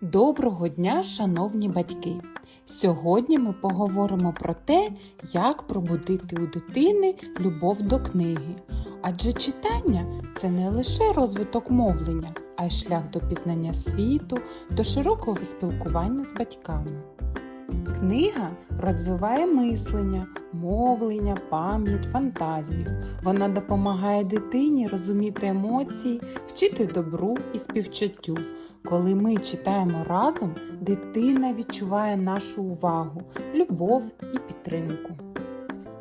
Доброго дня, шановні батьки! Сьогодні ми поговоримо про те, як пробудити у дитини любов до книги. Адже читання це не лише розвиток мовлення, а й шлях до пізнання світу, до широкого спілкування з батьками. Книга розвиває мислення, мовлення, пам'ять, фантазію. Вона допомагає дитині розуміти емоції, вчити добру і співчуттю. Коли ми читаємо разом, дитина відчуває нашу увагу, любов і підтримку.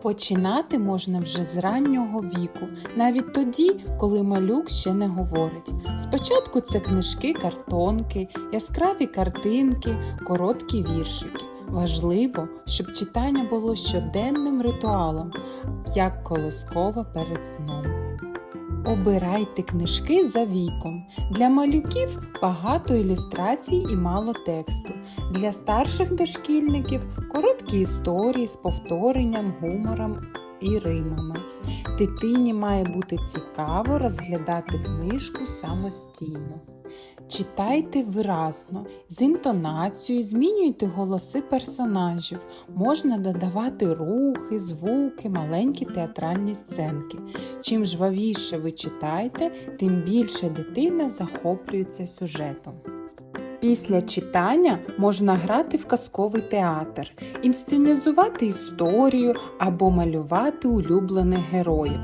Починати можна вже з раннього віку, навіть тоді, коли малюк ще не говорить. Спочатку це книжки, картонки, яскраві картинки, короткі віршики. Важливо, щоб читання було щоденним ритуалом, як колоскова перед сном. Обирайте книжки за віком. Для малюків багато ілюстрацій і мало тексту. Для старших дошкільників короткі історії з повторенням, гумором і римами. Дитині має бути цікаво розглядати книжку самостійно. Читайте виразно, з інтонацією, змінюйте голоси персонажів, можна додавати рухи, звуки, маленькі театральні сценки. Чим жвавіше ви читаєте, тим більше дитина захоплюється сюжетом. Після читання можна грати в казковий театр, інсценізувати історію або малювати улюблених героїв.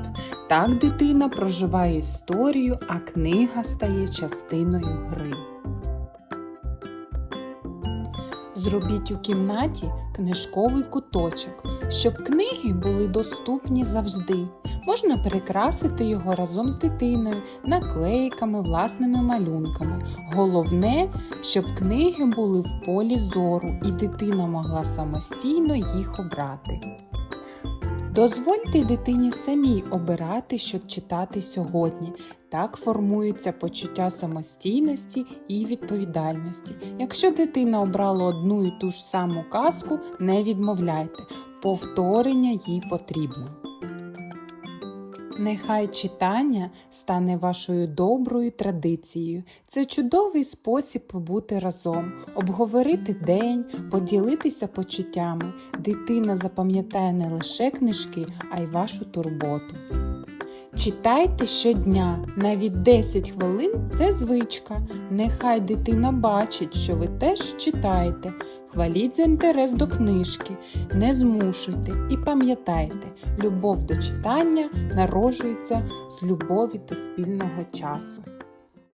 Так дитина проживає історію, а книга стає частиною гри. Зробіть у кімнаті книжковий куточок, щоб книги були доступні завжди. Можна перекрасити його разом з дитиною, наклейками, власними малюнками. Головне, щоб книги були в полі зору і дитина могла самостійно їх обрати. Дозвольте дитині самій обирати, що читати сьогодні. Так формується почуття самостійності і відповідальності. Якщо дитина обрала одну і ту ж саму казку, не відмовляйте, повторення їй потрібно. Нехай читання стане вашою доброю традицією. Це чудовий спосіб побути разом, обговорити день, поділитися почуттями. Дитина запам'ятає не лише книжки, а й вашу турботу. Читайте щодня, навіть 10 хвилин це звичка. Нехай дитина бачить, що ви теж читаєте. Хваліть за інтерес до книжки, не змушуйте і пам'ятайте, любов до читання народжується з любові до спільного часу.